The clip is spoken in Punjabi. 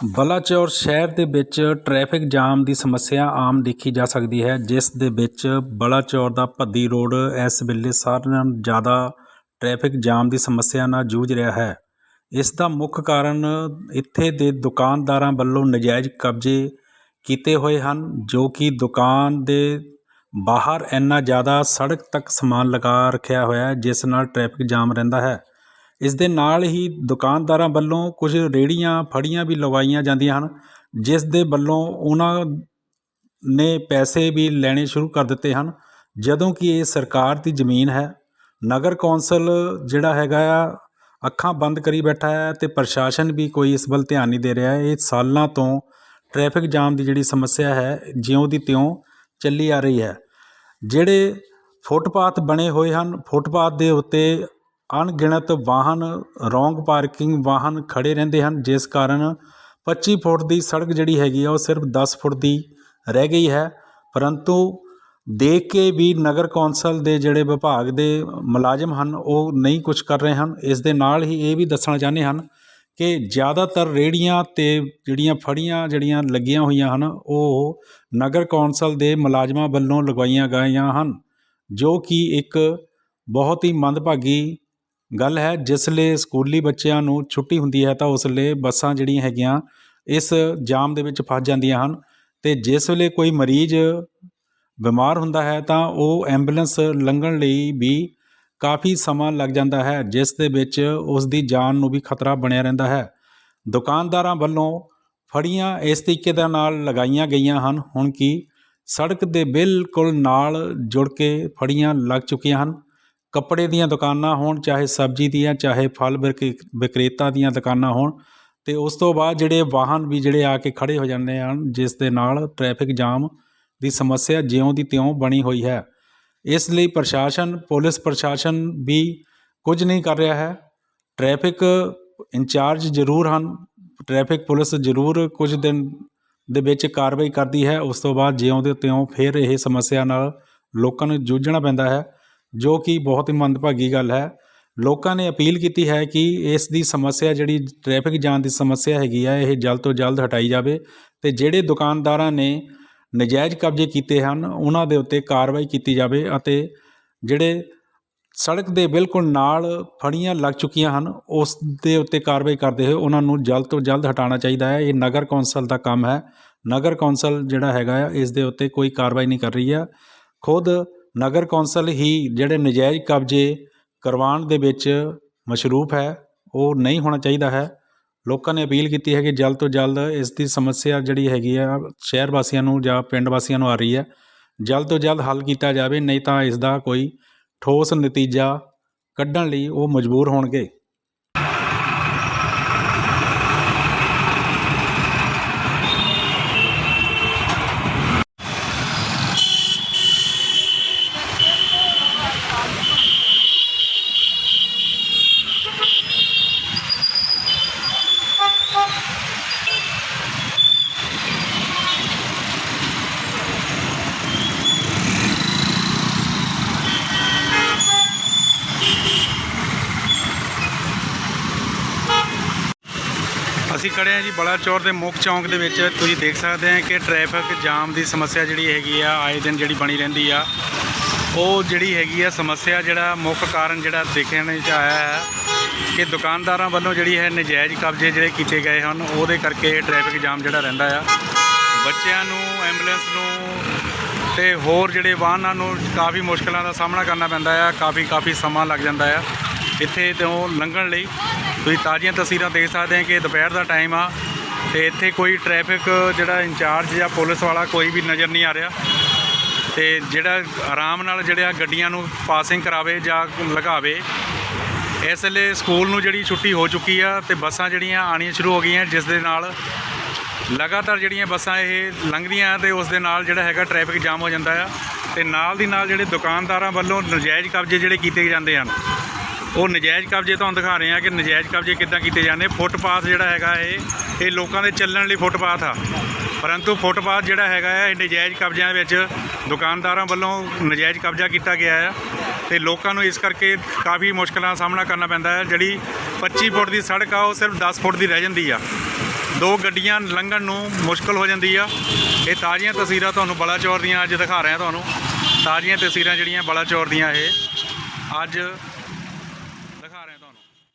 ਬਲਾਚੌਰ ਸ਼ਹਿਰ ਦੇ ਵਿੱਚ ਟ੍ਰੈਫਿਕ ਜਾਮ ਦੀ ਸਮੱਸਿਆ ਆਮ ਦੇਖੀ ਜਾ ਸਕਦੀ ਹੈ, ਜਿਸ ਦੇ ਵਿੱਚ ਬਲਾਚੌਰ ਦਾ ਭੱਦੀ ਰੋਡ ਇਸ ਵੇਲੇ ਸਾਰਿਆਂ ਨਾਲੋਂ ਜ਼ਿਆਦਾ ਟ੍ਰੈਫਿਕ ਜਾਮ ਦੀ ਸਮੱਸਿਆ ਨਾਲ ਜੂਝ ਰਿਹਾ ਹੈ। ਇਸ ਦਾ ਮੁੱਖ ਕਾਰਨ ਇੱਥੇ ਦੇ ਦੁਕਾਨਦਾਰਾਂ ਵੱਲੋਂ ਨਜਾਇਜ਼ ਕਬਜ਼ੇ ਕੀਤੇ ਹੋਏ ਹਨ, ਜੋ ਕਿ ਦੁਕਾਨ ਦੇ ਬਾਹਰ ਇੰਨਾ ਜ਼ਿਆਦਾ ਸੜਕ ਤੱਕ ਸਮਾਨ ਲਗਾ ਰੱਖਿਆ ਹੋਇਆ ਹੈ, ਜਿਸ ਨਾਲ ਟ੍ਰੈਫਿਕ ਜਾਮ ਰਹਿੰਦਾ ਹੈ। ਇਸ ਦੇ ਨਾਲ ਹੀ ਦੁਕਾਨਦਾਰਾਂ ਵੱਲੋਂ ਕੁਝ ਰੇਹੜੀਆਂ ਫੜੀਆਂ ਵੀ ਲਗਵਾਈਆਂ ਜਾਂਦੀਆਂ ਹਨ, ਜਿਸ ਦੇ ਵੱਲੋਂ ਉਹਨਾਂ ਨੇ ਪੈਸੇ ਵੀ ਲੈਣੇ ਸ਼ੁਰੂ ਕਰ ਦਿੱਤੇ ਹਨ। ਜਦੋਂ ਕਿ ਇਹ ਸਰਕਾਰ ਦੀ ਜ਼ਮੀਨ ਹੈ, ਨਗਰ ਕੌਂਸਲ ਜਿਹੜਾ ਹੈਗਾ ਆ, ਅੱਖਾਂ ਬੰਦ ਕਰੀ ਬੈਠਾ ਹੈ ਤੇ ਪ੍ਰਸ਼ਾਸਨ ਵੀ ਕੋਈ ਇਸ ਵੱਲ ਧਿਆਨ ਨਹੀਂ ਦੇ ਰਿਹਾ। ਇਹ ਸਾਲਾਂ ਤੋਂ ਟ੍ਰੈਫਿਕ ਜਾਮ ਦੀ ਜਿਹੜੀ ਸਮੱਸਿਆ ਹੈ, ਜਿਉਂ ਦੀ ਤਿਉਂ ਚੱਲੀ ਆ ਰਹੀ ਹੈ। ਜਿਹੜੇ ਫੁੱਟਪਾਥ ਬਣੇ ਹੋਏ ਹਨ, ਫੁੱਟਪਾਥ ਦੇ ਉੱਤੇ ਅਣਗਿਣਤ ਵਾਹਨ, ਰੋਂਗ ਪਾਰਕਿੰਗ ਵਾਹਨ ਖੜ੍ਹੇ ਰਹਿੰਦੇ ਹਨ, ਜਿਸ ਕਾਰਨ 25 ਫੁੱਟ ਦੀ ਸੜਕ ਜਿਹੜੀ ਹੈਗੀ ਆ, ਉਹ ਸਿਰਫ ਦਸ ਫੁੱਟ ਦੀ ਰਹਿ ਗਈ ਹੈ। ਪਰੰਤੂ ਦੇਖ ਕੇ ਵੀ ਨਗਰ ਕੌਂਸਲ ਦੇ ਜਿਹੜੇ ਵਿਭਾਗ ਦੇ ਮੁਲਾਜ਼ਮ ਹਨ, ਉਹ ਨਹੀਂ ਕੁਝ ਕਰ ਰਹੇ ਹਨ। ਇਸ ਦੇ ਨਾਲ ਹੀ ਇਹ ਵੀ ਦੱਸਣਾ ਚਾਹੁੰਦੇ ਹਨ ਕਿ ਜ਼ਿਆਦਾਤਰ ਰੇੜੀਆਂ ਤੇ ਜਿਹੜੀਆਂ ਫੜੀਆਂ ਜਿਹੜੀਆਂ ਲੱਗੀਆਂ ਹੋਈਆਂ ਹਨ, ਉਹ ਨਗਰ ਕੌਂਸਲ ਦੇ ਮੁਲਾਜ਼ਮਾਂ ਵੱਲੋਂ ਲਗਵਾਈਆਂ ਗਈਆਂ ਹਨ, ਜੋ ਕਿ ਇੱਕ ਬਹੁਤ ਹੀ ਮੰਦਭਾਗੀ ਗੱਲ ਹੈ, ਜਿਸ ਲਈ ਸਕੂਲੀ ਬੱਚਿਆਂ ਨੂੰ ਛੁੱਟੀ ਹੁੰਦੀ ਹੈ ਤਾਂ ਉਸ ਲਈ ਬੱਸਾਂ ਜਿਹੜੀਆਂ ਹੈਗੀਆਂ ਇਸ ਜਾਮ ਦੇ ਵਿੱਚ ਫਸ ਜਾਂਦੀਆਂ ਹਨ ਤੇ ਜਿਸ ਵੇਲੇ ਕੋਈ ਮਰੀਜ਼ ਬਿਮਾਰ ਹੁੰਦਾ ਹੈ ਤਾਂ ਉਹ ਐਂਬੂਲੈਂਸ ਲੰਘਣ ਲਈ ਵੀ ਕਾਫੀ ਸਮਾਂ ਲੱਗ ਜਾਂਦਾ ਹੈ, ਜਿਸ ਦੇ ਵਿੱਚ ਉਸ ਦੀ ਜਾਨ ਨੂੰ ਵੀ ਖਤਰਾ ਬਣਿਆ ਰਹਿੰਦਾ ਹੈ। ਦੁਕਾਨਦਾਰਾਂ ਵੱਲੋਂ ਫੜੀਆਂ ਇਸ ਤਰੀਕੇ ਦੇ ਨਾਲ ਲਗਾਈਆਂ ਗਈਆਂ ਹਨ, ਹੁਣ ਕਿ ਸੜਕ ਦੇ ਬਿਲਕੁਲ ਨਾਲ ਜੁੜ ਕੇ ਫੜੀਆਂ ਲੱਗ ਚੁੱਕੀਆਂ ਹਨ। ਕੱਪੜੇ ਦੀਆਂ ਦੁਕਾਨਾਂ ਹੋਣ, ਚਾਹੇ ਸਬਜ਼ੀ ਦੀਆਂ, ਚਾਹੇ ਫਲ ਵਿਕ- ਵਿਕਰੇਤਾ ਦੀਆਂ ਦੁਕਾਨਾਂ ਹੋਣ, ਤੇ ਉਸ ਤੋਂ ਬਾਅਦ ਜਿਹੜੇ ਵਾਹਨ ਵੀ ਜਿਹੜੇ ਆ ਕੇ ਖੜੇ ਹੋ ਜਾਂਦੇ ਹਨ, ਜਿਸ ਦੇ ਨਾਲ ਟ੍ਰੈਫਿਕ ਜਾਮ ਦੀ ਸਮੱਸਿਆ ਜਿਉਂ ਦੀ ਤਿਉਂ ਬਣੀ ਹੋਈ ਹੈ। ਇਸ ਲਈ ਪ੍ਰਸ਼ਾਸਨ, ਪੁਲਿਸ ਪ੍ਰਸ਼ਾਸਨ ਵੀ ਕੁਝ ਨਹੀਂ ਕਰ ਰਿਹਾ ਹੈ। ਟ੍ਰੈਫਿਕ ਇੰਚਾਰਜ ਜ਼ਰੂਰ ਹਨ, ਟ੍ਰੈਫਿਕ ਪੁਲਿਸ ਜ਼ਰੂਰ ਕੁਝ ਦਿਨ ਦੇ ਵਿੱਚ ਕਾਰਵਾਈ ਕਰਦੀ ਹੈ, ਉਸ ਤੋਂ ਬਾਅਦ ਜਿਉਂ ਦੇ ਤਿਉਂ ਫਿਰ ਇਹ ਸਮੱਸਿਆ ਨਾਲ ਲੋਕਾਂ ਨੂੰ ਜੂਝਣਾ ਪੈਂਦਾ ਹੈ। ਜੋ ਕਿ ਬਹੁਤ ਹੀ ਮੰਦਭਾਗੀ ਗੱਲ ਹੈ। ਲੋਕਾਂ ਨੇ ਅਪੀਲ ਕੀਤੀ ਹੈ ਕਿ ਇਸ ਦੀ ਸਮੱਸਿਆ ਜਿਹੜੀ ਟ੍ਰੈਫਿਕ ਜਾਮ ਦੀ ਸਮੱਸਿਆ ਹੈਗੀ ਆ, ਇਹ ਜਲਦ ਤੋਂ ਜਲਦ ਹਟਾਈ ਜਾਵੇ ਤੇ ਜਿਹੜੇ ਦੁਕਾਨਦਾਰਾਂ ਨੇ ਨਜਾਇਜ਼ ਕਬਜ਼ੇ ਕੀਤੇ ਹਨ, ਉਹਨਾਂ ਦੇ ਉੱਤੇ ਕਾਰਵਾਈ ਕੀਤੀ ਜਾਵੇ ਅਤੇ ਜਿਹੜੇ ਸੜਕ ਦੇ ਬਿਲਕੁਲ ਨਾਲ ਫੜੀਆਂ ਲੱਗ ਚੁੱਕੀਆਂ ਹਨ, ਉਸ ਦੇ ਉੱਤੇ ਕਾਰਵਾਈ ਕਰਦੇ ਹੋਏ ਉਹਨਾਂ ਨੂੰ ਜਲਦ ਤੋਂ ਜਲਦ ਹਟਾਉਣਾ ਚਾਹੀਦਾ ਹੈ। ਇਹ ਨਗਰ ਕੌਂਸਲ ਦਾ ਕੰਮ ਹੈ। ਨਗਰ ਕੌਂਸਲ ਜਿਹੜਾ ਹੈਗਾ ਆ, ਇਸ ਦੇ ਉੱਤੇ ਕੋਈ ਕਾਰਵਾਈ ਨਹੀਂ ਕਰ ਰਹੀ ਆ। ਖੁਦ ਨਗਰ ਕੌਂਸਲ ਹੀ ਜਿਹੜੇ ਨਜਾਇਜ਼ ਕਬਜ਼ੇ ਕਰਵਾਉਣ ਦੇ ਵਿੱਚ ਮਸ਼ਰੂਫ ਹੈ, ਉਹ ਨਹੀਂ ਹੋਣਾ ਚਾਹੀਦਾ ਹੈ। ਲੋਕਾਂ ਨੇ ਅਪੀਲ ਕੀਤੀ ਹੈ ਕਿ ਜਲਦ ਤੋਂ ਜਲਦ ਇਸ ਦੀ ਸਮੱਸਿਆ ਜਿਹੜੀ ਹੈਗੀ ਆ, ਸ਼ਹਿਰ ਵਾਸੀਆਂ ਨੂੰ ਜਾਂ ਪਿੰਡ ਵਾਸੀਆਂ ਨੂੰ ਆ ਰਹੀ ਹੈ। ਜਲਦ ਤੋਂ ਜਲਦ ਹੱਲ ਕੀਤਾ ਜਾਵੇ, ਨਹੀਂ ਤਾਂ ਇਸ ਦਾ ਕੋਈ ਠੋਸ ਨਤੀਜਾ ਕੱਢਣ ਲਈ ਉਹ ਮਜਬੂਰ ਹੋਣਗੇ। ਅਸੀਂ ਖੜੇ ਹਾਂ ਜੀ ਬਲਾਚੌਰ ਦੇ ਮੁੱਖ ਚੌਂਕ ਦੇ ਵਿੱਚ। ਤੁਸੀਂ ਦੇਖ ਸਕਦੇ ਆ ਕਿ ਟ੍ਰੈਫਿਕ ਜਾਮ ਦੀ ਸਮੱਸਿਆ ਜਿਹੜੀ ਹੈਗੀ ਆ, ਆਏ ਦਿਨ ਜਿਹੜੀ ਬਣੀ ਰਹਿੰਦੀ ਆ। ਉਹ ਜਿਹੜੀ ਹੈਗੀ ਆ ਸਮੱਸਿਆ ਜਿਹੜਾ ਮੁੱਖ ਕਾਰਨ ਜਿਹੜਾ ਦੇਖਣ 'ਚ ਆਇਆ ਹੈ ਕਿ ਦੁਕਾਨਦਾਰਾਂ ਵੱਲੋਂ ਜਿਹੜੀ ਹੈ ਨਜਾਇਜ਼ ਕਬਜ਼ੇ ਜਿਹੜੇ ਕੀਤੇ ਗਏ ਹਨ, ਉਹਦੇ ਕਰਕੇ ਇਹ ਟ੍ਰੈਫਿਕ ਜਾਮ ਜਿਹੜਾ ਰਹਿੰਦਾ ਆ। ਬੱਚਿਆਂ ਨੂੰ, ਐਂਬੂਲੈਂਸ ਨੂੰ ਤੇ ਹੋਰ ਜਿਹੜੇ ਵਾਹਨਾਂ ਨੂੰ ਕਾਫੀ ਮੁਸ਼ਕਲਾਂ ਦਾ ਸਾਹਮਣਾ ਕਰਨਾ ਪੈਂਦਾ ਆ ਕਾਫੀ ਕਾਫੀ ਸਮਾਂ ਲੱਗ ਜਾਂਦਾ ਆ। ਇੱਥੇ ਤੋਂ ਲੰਘਣ ਲਈ। ਤੁਸੀਂ ਤਾਜ਼ੀਆਂ ਤਸਵੀਰਾਂ ਦੇਖ ਸਕਦੇ ਆ ਕਿ ਦੁਪਹਿਰ ਦਾ ਟਾਈਮ ਆ ਤੇ ਇੱਥੇ ਕੋਈ ਟ੍ਰੈਫਿਕ ਜਿਹੜਾ ਇੰਚਾਰਜ ਜਾਂ ਪੁਲਿਸ ਵਾਲਾ ਕੋਈ ਵੀ ਨਜ਼ਰ ਨਹੀਂ ਆ ਰਿਹਾ। ਤੇ ਜਿਹੜਾ ਆਰਾਮ ਨਾਲ ਜਿਹੜਾ ਗੱਡੀਆਂ ਨੂੰ ਪਾਸਿੰਗ ਕਰਾਵੇ ਜਾਂ ਲਗਾਵੇ, ਇਸ ਵੇਲੇ ਸਕੂਲ ਨੂੰ ਜਿਹੜੀ ਛੁੱਟੀ ਹੋ ਚੁੱਕੀ ਆ ਤੇ ਬੱਸਾਂ ਜਿਹੜੀਆਂ ਆਣੀਆਂ ਸ਼ੁਰੂ ਹੋ ਗਈਆਂ, ਜਿਸ ਦੇ ਨਾਲ ਲਗਾਤਾਰ ਜਿਹੜੀਆਂ ਬੱਸਾਂ ਇਹ ਲੰਘਦੀਆਂ ਤੇ ਉਸ ਦੇ ਨਾਲ ਜਿਹੜਾ ਹੈਗਾ ਟ੍ਰੈਫਿਕ ਜਾਮ ਹੋ ਜਾਂਦਾ ਆ ਤੇ ਨਾਲ ਦੀ ਨਾਲ ਜਿਹੜੇ ਦੁਕਾਨਦਾਰਾਂ ਵੱਲੋਂ ਨਜਾਇਜ਼ ਕਬਜ਼ੇ ਜਿਹੜੇ ਕੀਤੇ ਜਾਂਦੇ ਹਨ। ਉਹ ਨਜਾਇਜ਼ ਕਬਜ਼ੇ ਤੁਹਾਨੂੰ ਦਿਖਾ ਰਹੇ ਆ ਕਿ ਨਜਾਇਜ਼ ਕਬਜ਼ੇ ਕਿੱਦਾਂ ਕੀਤੇ ਜਾਂਦੇ ਫੁੱਟਪਾਥ ਜਿਹੜਾ ਹੈਗਾ ਇਹ ਇਹ ਲੋਕਾਂ ਦੇ ਚੱਲਣ ਲਈ ਫੁੱਟਪਾਥ ਆ। ਪਰੰਤੂ ਫੁੱਟਪਾਥ ਜਿਹੜਾ ਹੈਗਾ ਆ ਇਹ ਨਜਾਇਜ਼ ਕਬਜ਼ਿਆਂ ਦੇ ਵਿੱਚ ਦੁਕਾਨਦਾਰਾਂ ਵੱਲੋਂ ਨਜਾਇਜ਼ ਕਬਜ਼ਾ ਕੀਤਾ ਗਿਆ ਆ। ਤੇ ਲੋਕਾਂ ਨੂੰ ਇਸ ਕਰਕੇ ਕਾਫੀ ਮੁਸ਼ਕਲਾਂ ਦਾ ਸਾਹਮਣਾ ਕਰਨਾ ਪੈਂਦਾ ਹੈ ਜਿਹੜੀ 25 ਫੁੱਟ ਦੀ ਸੜਕ ਆ, ਉਹ ਸਿਰਫ 10 ਫੁੱਟ ਦੀ ਰਹਿ ਜਾਂਦੀ ਆ। ਦੋ ਗੱਡੀਆਂ ਲੰਘਣ ਨੂੰ ਮੁਸ਼ਕਲ ਹੋ ਜਾਂਦੀ ਆ। ਇਹ ਤਾਜ਼ੀਆਂ ਤਸਵੀਰਾਂ ਤੁਹਾਨੂੰ ਬਲਾਚੌਰ ਦੀਆਂ ਅੱਜ ਦਿਖਾ ਰਹੇ ਹਾਂ ਤੁਹਾਨੂੰ। ਤਾਜ਼ੀਆਂ ਤਸਵੀਰਾਂ ਜਿਹੜੀਆਂ ਬਲਾਚੌਰ ਦੀਆਂ ਇਹ। ਅੱਜ